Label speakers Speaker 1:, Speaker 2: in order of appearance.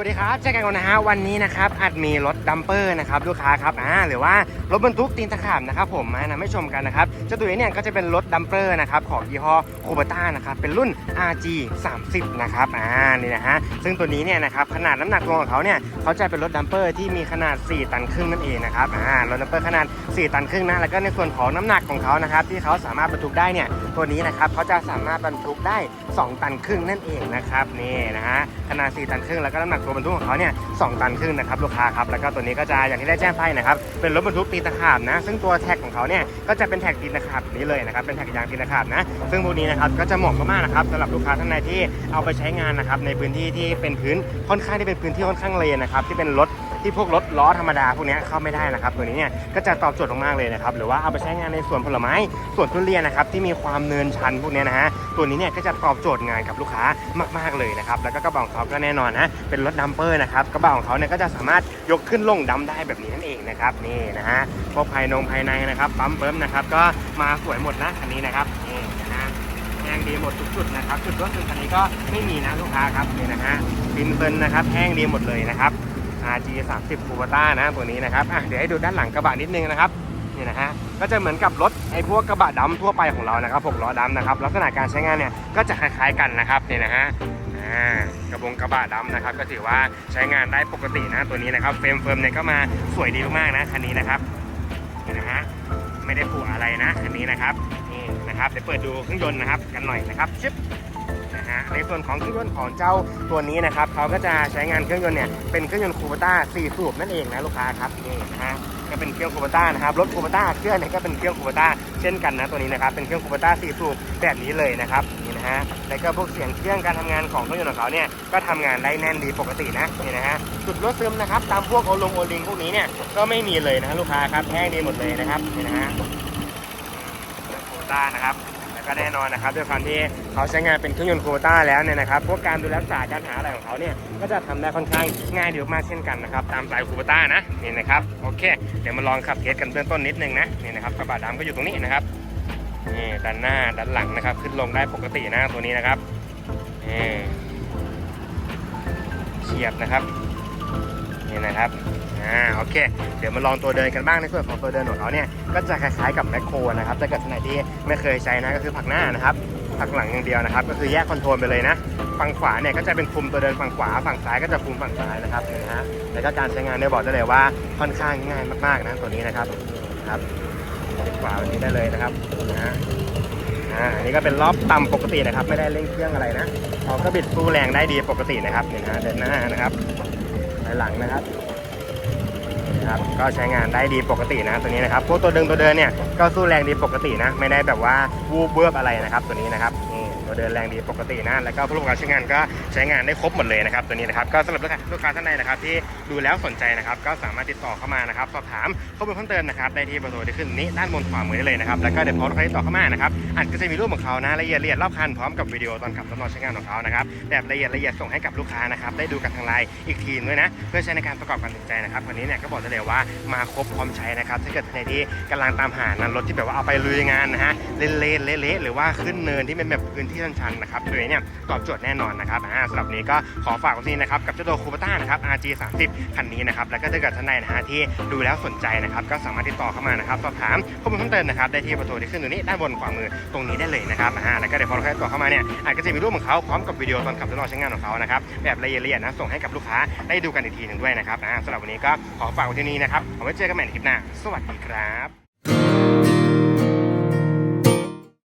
Speaker 1: sobre ครับเจอกันนนะฮะวันนี้นะครับอาจมีรถดัมเปอร์นะครับลูกค้าครับอ่าหรือว่ารถบรรทุกตีนตะขาบนะครับผมมานำให้ชมกันนะครับเจ้าตัวนี้เนี่ยก็จะเป็นรถดัมเปอร์นะครับของยี่ห้อโคบต้านะครับเป็นรุ่น RG 30นะครับอ่านี่นะฮะซึ่งตัวนี้เนี่ยนะครับขนาดน้ำหนักตัวของเขาเนี่ยเขาจะเป็นรถดัมเปอร์ที่มีขนาด 4 ตันครึ่งนั่นเองนะครับอ่ารถดัมเปอร์ขนาด 4 ตันครึ่งนะแล้วก็ในส่วนของน้ำหนักของเขานะครับที่เขาสามารถบรรทุกได้เนี่ยตัวนี้นะครับเขาจะสามารถบรรทุกได้ 2 ตันครึ่งนั่นเองนะครับนี่นะฮะขนาด 4 ตันครึ่งแล้วก็น้ำหนักตัวบรรทุกของเขาเนี่ย2ตันครึ่งนะครับลูกค้าครับแล้วก็ตัวนี้ก็จะอย่างที่ได้แจ้งไปนะครับเป็นรถบรรทุกตีนตะขาบนะ ซึ่งตัวแท็กของเขาเนี่ยก็จะเป็นแท็กตีนตะขาบนี้เลยนะครับเป็นแท็กยางตีนตะขาบนะซึ่งพวกนี้นะครับก็จะเหมาะมากๆนะครับสำหรับลูกค้าท่านใดที่เอาไปใช้งานนะครับในพื้นที่ที่เป็นพื้นค่อนข้างที่เป็นพื้นที่ค่อนข้างเลนนะครับที่เป็นรถที่พวกรถล้อธรรมดาพวกนี้เข้าไม่ได้นะครับตัวนี้เนี่ยก็จะตอบโจทย์มากๆเลยนะครับหรือว่าเอาไปใช้งานในสวนผลไม้สวนทุเรียนนะครับที่มีความเนินชันพวกนี้นะฮะ ตัวนี้เนี่ยก็จะตอบโจทย์งานกับลูกค้ามากๆเลยนะครับแล้วก็กระบะของเขาก็แน่นอนนะเป็นรถดัมเปอร์นะครับกระบะของเขาเนี่ยก็จะสามารถยกขึ้นลงดัมได้แบบนี้นั่นเองนะครับนี่นะฮะพวกภายนงภายในนะครับปั๊มเปิมนะครับก็มาสวยหมดนะคันนี้นะครับนี่นะฮะแห้งดีหมดทุกจุดนะครับจุดรถคันนี้ก็ไม่มีนะลูกค้าครับนี่นะฮะฟินเฟินนะครับแห้งดีหมดเลยนะครับ RG 30 c u b a t a นะตัวนี้นะครับอะเดี๋ยวให้ดูด้านหลังกระบะนิดนึงนะครับ นี่นะฮะก็จะเหมือนกับรถไอ้พวกกระบะดำทั่วไปของเรานะครับหกล้อดำนะครับลักษณะการใช้งานเนี่ยก็จะคล้ายๆกันนะครับนี่นะฮะอ่ากระบงกระบะดำนะครับ ก็ถือว่าใช้งานได้ปกตินะตัวนี้นะครับเฟรมเฟิร์มเนี่ยก็มาสวยดีมากนะคันนี้นะครับนี่นะฮะไม่ได้ผูกอะไรนะคันนี้นะครับนี่นะครับเดี๋ยวเปิดดูเครื่องยนต์นะครับกันหน่อยนะครับชึบนะฮะในส่วนของเครื่องยนต์ของเจ้าตัวนี้นะครับเขาก็จะใช้งานเครื่องยนต์เนี่ยเป็นเครื่องยนต์คูเปต้า4สูบนั่นเองนะลูกค้าครับนี่นะฮะ ก็เป็นเครื่องคูปต้านะครับรถคูปต้าเครื่องเนี่ยก็เป็นเครื่องคูปต้าเช่นกันนะตัวนี้นะครับเป็นเครื่องคูปต้าสี่สูบแบบนี้เลยนะครับนี่นะฮะแล้วก็พวกเสียงเครื่องการทำงานของเครื่องยนต์ของเขาเนี่ยก็ทำงานได้แน่นดีปกตินะนี่นะฮะจุดรถซึมนะครับตามพวกโอลงโอลิงพวกนี้เนี่ยก็ไม่มีเลยนะลูกค้าครับแห้งดีหมดเลยนะครับนี่นะฮะคูปต้านะครับ แล้วก็แน่นอนนะครับด้วยความที่เขาใช้งานเป็นเครื่องยนต์โคต้าแล้วเนี่ยนะครับพวกการดูแลรักษาการหาอะไรของเขาเนี่ยก็จะทำได้ค่อนข้างง่ายดีมากเช่นกันนะครับตามสายโคต้านะนี่นะครับโอเค เดี๋ยวมาลองขับเทสกันเบื้องต้นนิดนึงนะนี่นะครับกระบะดำก็อยู่ตรงนี้นะครับนี่ด้านหน้าด้านหลังนะครับ ขึ้นลงได้ปกตินะตัวนี้นะครับนี่เฉียบนะครับ นี่นะครับอ่าโอเค เดี๋ยวมาลองตัวเดินกันบ้างในส่วนของตัวเดินของเขาเนี่ยก็จะคล้ายๆกับแมคโครนะครับถ้าเกิดท่านไหนที่ไม่เคยใช้นะก็คือผักหน้านะครับผักหลังอย่างเดียวนะครับ ก็คือแยกคอนโทรลไปเลยนะฝั่งขวาเนี่ยก็จะเป็นคุมตัวเดินฝั่งขวาฝั่งซ้ายก็จะคุมฝั่งซ้ายนะครับนี่นะฮะแล้วก็การใช้งานเนี่ยบอกได้เลยว่าค่อนข้างง่ายมากๆนะตัวนี้นะครับครับขวาแบบนี้ได้เลยนะครับนะอ่าอันนี้ก็เป็นรอบต่ำปกตินะครับ ไม่ได้เร่งเครื่องอะไรนะเขาก็บิดสู้แรงได้ดีปกตินะครับนี่นะเดินหน้านะครับ อยหลังนะครับครับก็ใช้งานได้ดีปกตินะตัวนี้นะครับพวกตัวเดินตัวเดินเนี่ยก็สู้แรงดีปกตินะ ไม่ได้แบบว่าวูบเบิบอะไรนะครับตัวนี้นะครับ เดินแรงดีปกตินะ แล้วก็ผู้ประกอบการใช้งานก็ใช้งานได้ครบหมดเลยนะครับตัวนี้นะครับก็สำหรับลูกค้าท่านใดนะครับที่ดูแล้วสนใจนะครับก็สามารถติดต่อเข้ามานะครับสอบถามข้อมูลเพิ่มเติมนะครับได้ที่เบอร์โทรที่ขึ้นนี้ด้านบนขวามือได้เลยนะครับแล้วก็เดี๋ยวพอลูกค้าติดต่อเข้ามานะครับอาจก็จะมีรูปของเขานะละเอียดละเอียดรอบคันพร้อมกับวิดีโอตอนขับทดลองใช้งานของเขานะครับแบบละเอียดละเอียดส่งให้กับลูกค้านะครับได้ดูกันทางไลน์อีกทีด้วยนะเพื่อใช้ในการประกอบการตัดสินใจนะครับวันนี้เนี่ยก็บอกได้เลยว่ามาครบพร้อมใช้นะครับถ้าเกิดท่านใดที่กำลังตามหานรถที่แบบว่าเอาไปลุยงานนะฮะเละเละหรือว่าขึ้นเนินที่เป็นแบบพื้นที่ชันนะครับตัวนี้เนี่ยตอบโจทย์แน่นอนนะครับอ่าสำหรับนี้ก็ขอฝากไว้ที่นี่นะครับกับเจ้าตัวคูปต้านะครับ RG 30คันนี้นะครับแล้วก็ถ้าเกิดท่านใดนะฮะที่ดูแล้วสนใจนะครับก็สามารถติดต่อเข้ามานะครับสอบถามข้อมูลเพิ่มเติมนะครับได้ที่เบอร์โทรที่ขึ้นตรงนี้ด้านบนขวามือตรงนี้ได้เลยนะครับอ่าแล้วก็เดี๋ยวพอเราติดต่อเข้ามาเนี่ยอาจจะมีรูปของเขาพร้อมกับวิดีโอตอนขับทดลองใช้งานของเขานะครับแบบละเอียดละเอียดนะส่งให้กับลูกค้าได้ดูกันอีกทีหนึ่งด้วยนะครับอ่าสำหรับวันนี้ก็ขอฝากไว้ที่นี่นะครับเอาไว้เจอกันใหม่ในคลิปหน้าสวัสดีครับ